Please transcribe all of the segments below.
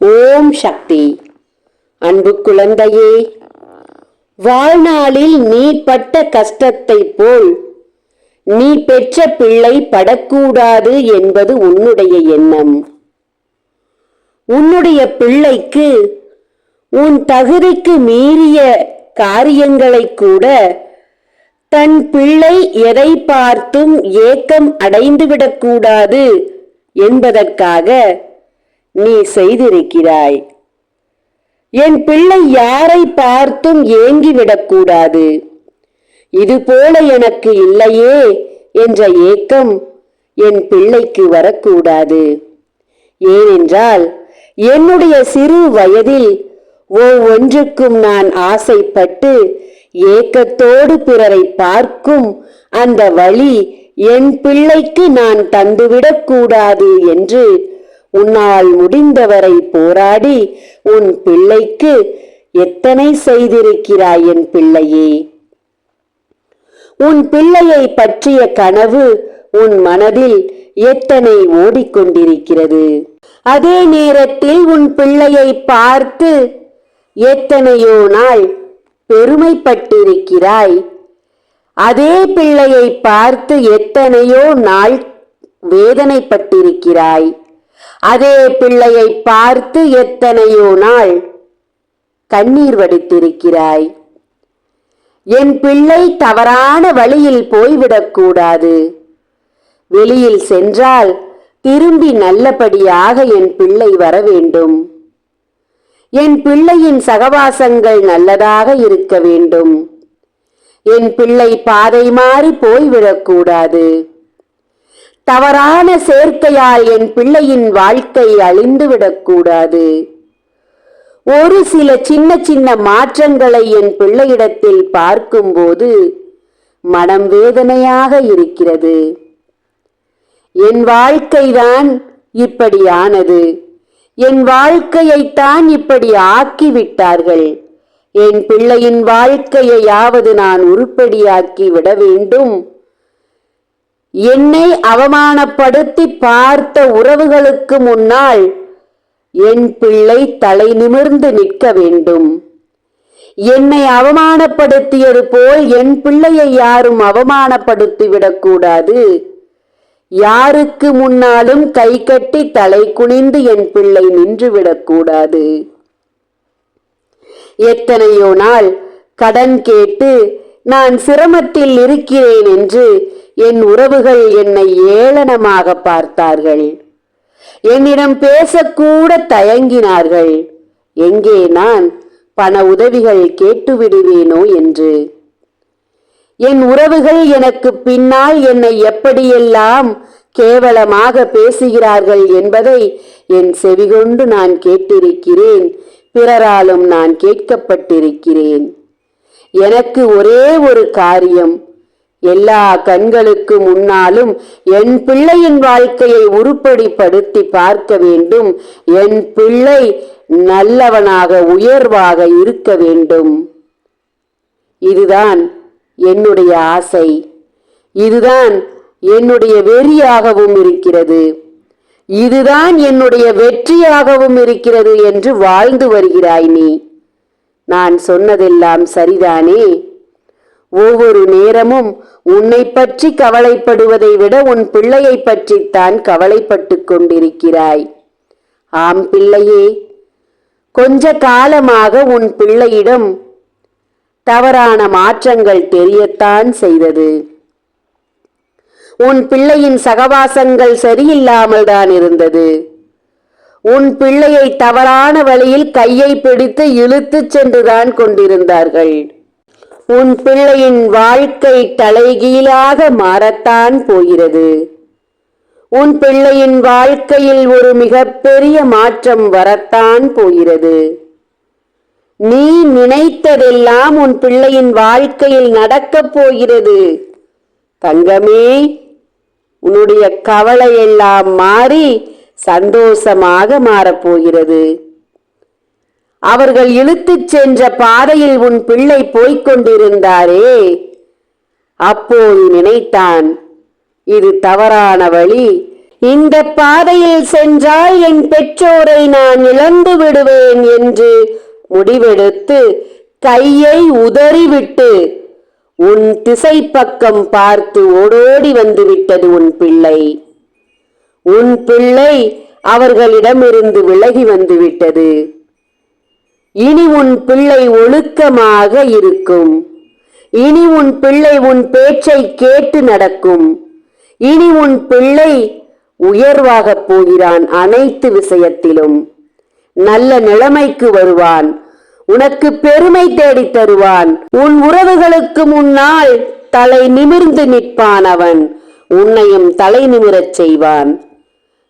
ஓம் சக்தி. அன்பு குழந்தையே வாழ்நாளில் நீ பட்ட கஷ்டத்தை போல் நீ பெற்ற பிள்ளை படக்கூடாது என்பது உன்னுடைய எண்ணம். உன்னுடைய பிள்ளைக்கு உன் தகுதிக்கு மீறிய காரியங்களை கூட தன் பிள்ளை எதை பார்த்தும் ஏக்கம் அடைந்துவிடக்கூடாது என்பதற்காக நீ செய்திருக்கிறாய். என் பிள்ளை யாரை பார்த்தும் ஏங்கிவிடக்கூடாது இது போல எனக்கு இல்லையே என்ற ஏக்கம் என் பிள்ளைக்கு வரக்கூடாது. ஏனென்றால் என்னுடைய சிறு வயதில் ஒவ்வொன்றுக்கும் நான் ஆசைப்பட்டு ஏக்கத்தோடு பிறரை பார்க்கும் அந்த வழி என் பிள்ளைக்கு நான் தந்துவிடக்கூடாது என்று உன்னால் முடிந்தவரை போராடி உன் பிள்ளைக்கு எத்தனை செய்திருக்கிறாய் என் பிள்ளையே? உன் பிள்ளையை பற்றிய கனவு உன் மனதில் எத்தனை ஓடிக்கொண்டிருக்கிறது? அதே நேரத்தில் உன் பிள்ளையை பார்த்து எத்தனையோ நாள் பெருமைப்பட்டிருக்கிறாய்? அதே பிள்ளையை பார்த்து எத்தனையோ நாள் வேதனைப்பட்டிருக்கிறாய்? அதே பிள்ளையை பார்த்து எத்தனையோ நாள் கண்ணீர் வடித்திருக்கிறாய். என் பிள்ளை தவறான வழியில் போய்விடக்கூடாது. வெளியில் சென்றால் திரும்பி நல்லபடியாக என் பிள்ளை வர வேண்டும் என் பிள்ளையின் சகவாசங்கள் நல்லதாக இருக்க வேண்டும். என் பிள்ளை பாதை மாறி போய்விடக்கூடாது. தவறான சேர்க்கையால் என் பிள்ளையின் வாழ்க்கை அழிந்துவிடக்கூடாது ஒரு சில சின்ன சின்ன மாற்றங்களை என் பிள்ளையிடத்தில் பார்க்கும்போது மனம் வேதனையாக இருக்கிறது. என் வாழ்க்கைதான் இப்படியானது. என் வாழ்க்கையைத்தான் இப்படி ஆக்கிவிட்டார்கள். என் பிள்ளையின் வாழ்க்கையையாவது நான் உருப்படியாக்கி விட வேண்டும். என்னை அவமானப்படுத்தி பார்த்த உறவுகளுக்கு முன்னால் என் பிள்ளை தலை நிமிர்ந்து நிற்க வேண்டும். என்னை அவமானப்படுத்தியது போல் என் பிள்ளையை யாரும் அவமானப்படுத்திவிடக்கூடாது யாருக்கு முன்னாலும் கை கட்டி தலை குனிந்து என் பிள்ளை நின்று விடக்கூடாது எத்தனையோ நாள் கடன் கேட்டு நான் சிரமத்தில் இருக்கிறேன் என்று என் உறவுகள் என்னை ஏளனமாக பார்த்தார்கள். என்னிடம் பேசக்கூட தயங்கினார்கள். எங்கே நான் பண உதவிகள் கேட்டுவிடுவேனோ என்று. என் உறவுகள் எனக்கு பின்னால் என்னை எப்படியெல்லாம் கேவலமாக பேசுகிறார்கள் என்பதை என் செவிகொண்டு நான் கேட்டிருக்கிறேன். பிறராலும் நான் கேட்கப்பட்டிருக்கிறேன். எனக்கு ஒரே ஒரு காரியம் எல்லா கண்களுக்கு முன்னாலும் என் பிள்ளையின் வாழ்க்கையை உருப்படிப்படுத்தி பார்க்க வேண்டும். என் பிள்ளை நல்லவனாக உயர்வாக இருக்க வேண்டும். இதுதான் என்னுடைய ஆசை. இதுதான் என்னுடைய வெறியாகவும் இருக்கிறது. இதுதான் என்னுடைய வெற்றியாகவும் இருக்கிறது என்று வாழ்ந்து வருகிறாய் நீ. நான் சொன்னதெல்லாம் சரிதானே? ஒவ்வொரு நேரமும் உன்னை பற்றி கவலைப்படுவதை விட உன் பிள்ளையை பற்றித்தான் கவலைப்பட்டுக் கொண்டிருக்கிறாய். ஆம் பிள்ளையே கொஞ்ச காலமாக உன் பிள்ளையிடம் தவறான மாற்றங்கள் தெரியத்தான் செய்தது. உன் பிள்ளையின் சகவாசங்கள் சரியில்லாமல் தான் இருந்தது. உன் பிள்ளையை தவறான வழியில் கையை பிடித்து இழுத்துச் சென்றுதான் கொண்டிருந்தார்கள். உன் பிள்ளையின் வாழ்க்கை தலைகீழாக மாறத்தான் போகிறது. உன் பிள்ளையின் வாழ்க்கையில் ஒரு மிகப்பெரிய மாற்றம் வரத்தான் போகிறது. நீ நினைத்ததெல்லாம் உன் பிள்ளையின் வாழ்க்கையில் நடக்கப் போகிறது. தங்கமே உன்னுடைய கவலையெல்லாம் மாறி சந்தோஷமாக மாறப்போகிறது அவர்கள் இழுத்துச் சென்ற பாதையில் உன் பிள்ளை போய்க் கொண்டிருந்தாரே. அப்போது நினைத்தான் இது தவறான வழி. இந்த பாதையில் சென்றால் என் பெற்றோரை நான் இழந்து விடுவேன் என்று முடிவெடுத்து கையை உதறிவிட்டு உன் திசை பக்கம் பார்த்து ஓடோடி வந்துவிட்டது உன் பிள்ளை. உன் பிள்ளை அவர்களிடமிருந்து விலகி வந்து விட்டது இனி உன் பிள்ளை ஒழுக்கமாக இருக்கும். இனி உன் பிள்ளை உன் பேச்சை கேட்டு நடக்கும். இனி உன் பிள்ளை உயர்வாகப் போகிறான் அனைத்து விஷயத்திலும். நல்ல நிலைமைக்கு வருவான். உனக்கு பெருமை தேடித் தருவான். உன் உறவுகளுக்கு முன்னால் தலை நிமிர்ந்து நிற்பான் அவன். உன்னையும் தலை நிமிரச் செய்வான்.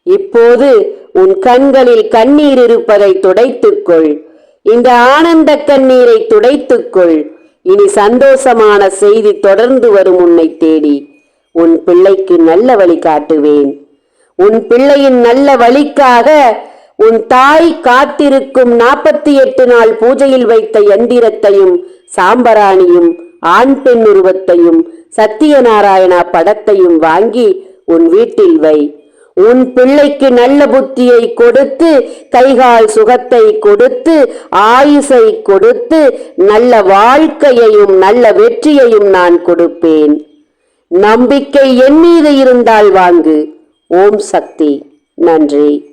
இப்போது உன் கண்களில் கண்ணீர் இருப்பதை துடைத்துக்கொள் இந்த ஆனந்த கண்ணீரை துடைத்துக்கொள். இனி சந்தோஷமான செய்தி தொடர்ந்து வரும் உன்னை தேடி. உன் பிள்ளைக்கு நல்ல வழி காட்டுவேன். உன் பிள்ளையின் நல்ல வழிக்காக உன் தாய் காத்திருக்கும் நாற்பத்தி எட்டு நாள் பூஜையில் வைத்த எந்திரத்தையும் சாம்பராணியும் ஆண் பெண் உருவத்தையும் சத்தியநாராயணா படத்தையும் வாங்கி உன் வீட்டில் வை. உன் பிள்ளைக்கு நல்ல புத்தியை கொடுத்து கைகால் சுகத்தை கொடுத்து ஆயுசை கொடுத்து நல்ல வாழ்க்கையையும் நல்ல வெற்றியையும் நான் கொடுப்பேன். நம்பிக்கை என் மீது இருந்தால் வாங்கு. ஓம் சக்தி. நன்றி.